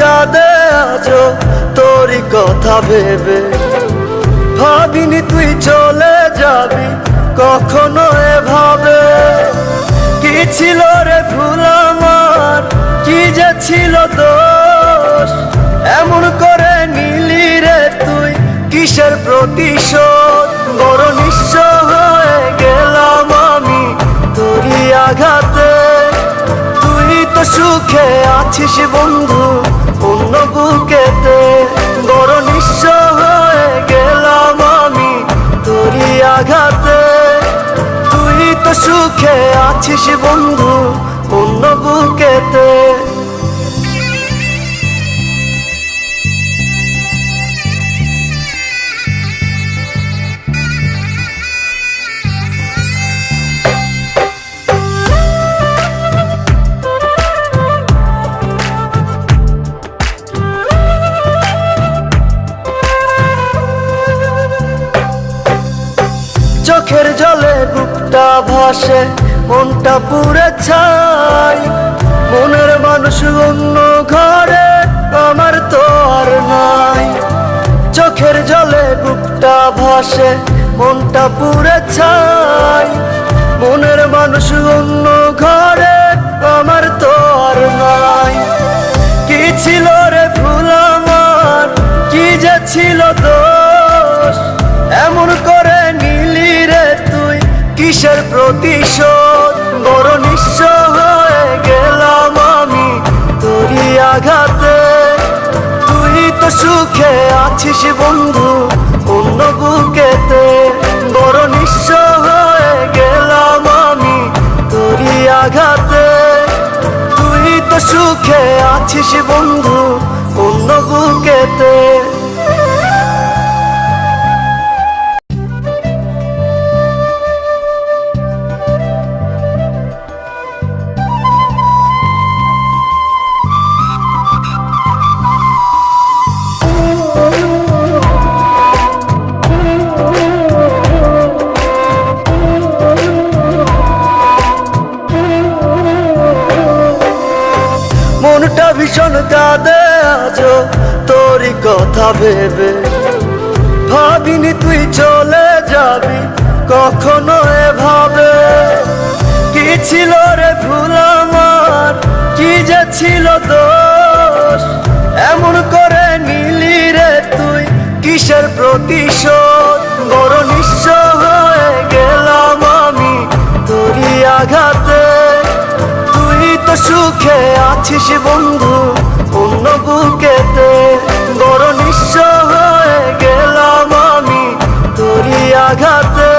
কাঁদে আজো তোরই কথা ভেবে। ভাবিনি তুই চলে যাবি কখনো এভাবে। কি ছিল রে ভুল আমার? কি যে ছিল দোষ? এমন করে নিলি রে তুই কিসের প্রতিশোধ? বড় নিঃস্ব হয়ে গেলাম আমি তোরই আঘাতে। তুই তো সুখে আছিস বন্ধু অন্য বুকেতে বড় নিঃস্ব হয়ে গেলাম আমি তোরই আঘাতে। তুই তো সুখে আছিস বন্ধু অন্য বুকেতে চোখের জলে বুকটা ভাসে, মনটা পুরে ছাই। মনের মানুষ অন্য ঘরে, আমার তো আর নাই। চোখের জলে বুকটা ভাসে, মনটা পুরে ছাই। মনের মানুষ অন্য ঘরে, আমার তো আর নাই। কি ছিল রে ভুল আমার? কি যে ছিল দোষ? এমন করে প্রতিশোধ, বড় নিঃস্ব হয়ে গেলাম আমি তোরই আঘাতে। তুই তো সুখে আছিস বন্ধু, অন্য বুকেতে। বড় নিঃস্ব হয়ে গেলাম আমি তোরই আঘাতে। তুই তো সুখে আছিস বন্ধু, অন্য বুকেতে। ভীষণ কাঁদে আজো তোরই কথা ভেবে। ভাবিনি তুই চলে যাবি, কখনো এভাবে। কি ছিল রে ভুল আমার, কি যে ছিল দোষ? এমন করে নিলি রে তুই কিসের প্রতিশোধ? বড় নিঃস্ব হয়ে গেলাম আমি, তোরই আঘাতে সুখে আছিস বন্ধু, অন্য বুকেতে বড় নিঃস্ব হয়ে গেলাম আমি তোরই আঘাতে।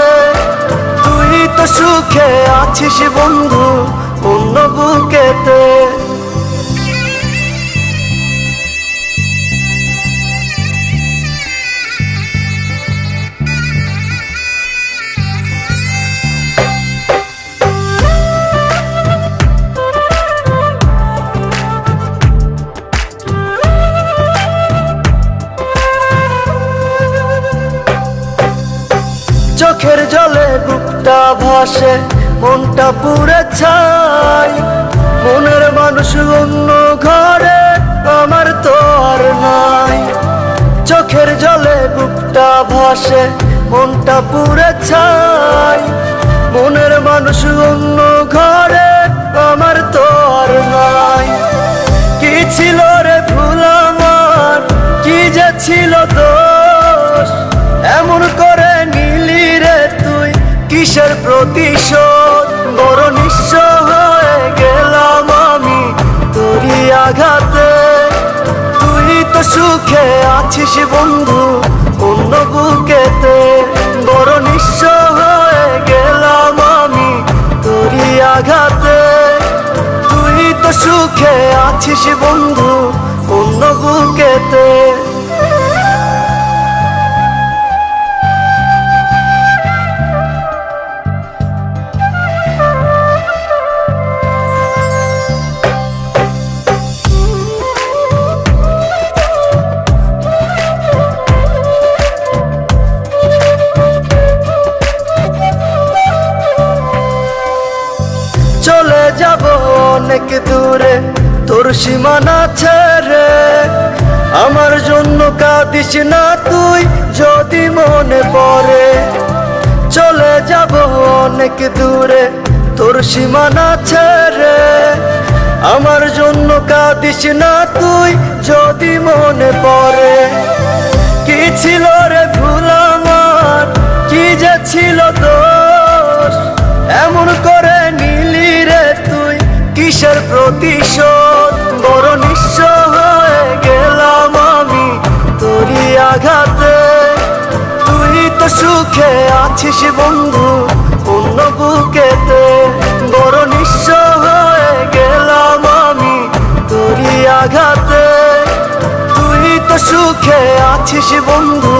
তুই তো সুখে আছিস বন্ধু জলে বুকটা ভাসে, মনটা পুরে ছাই। মনের মানুষ অন্য ঘরে, আমার তো আর নাই। চোখের জলে বুকটা ভাসে, মনটা পুরে ছাই। মনের মানুষ অন্য ঘরে, আমার তো আর নাই। কি ছিল রে ভুল আমার? কি যে ছিল দোষ প্রতিশোধ, বড় নিঃস্ব হয়ে গেলাম আমি তোরই আঘাতে। তুই তো সুখে আছিস বন্ধু, অন্য বুকেতে। বড় নিঃস্ব হয়ে গেলাম আমি তোরই আঘাতে। তুই তো সুখে আছিস বন্ধু, অন্য বুকেতে। সীমানা ছেড়ে আমার জন্য কাঁদিস না তুই যদি মনে পড়ে। চলে যাব অনেক দূরে, তোর সীমানা ছেড়ে। আমার জন্য কাঁদিস না তুই যদি মনে পড়ে। কি ছিল রে ভুল আমার? কি যে ছিল দোষ? এমন করে নিলি রে তুই কিসের প্রতিশোধ? বড় নিঃস্ব হয়ে গেলাম আমি তোরই আঘাতে। তুই তো সুখে আছিস বন্ধু অন্য বুকেতে। বড় নিঃস্ব হয়ে গেলাম আমি তোরই আঘাতে। তুই তো সুখে আছিস বন্ধু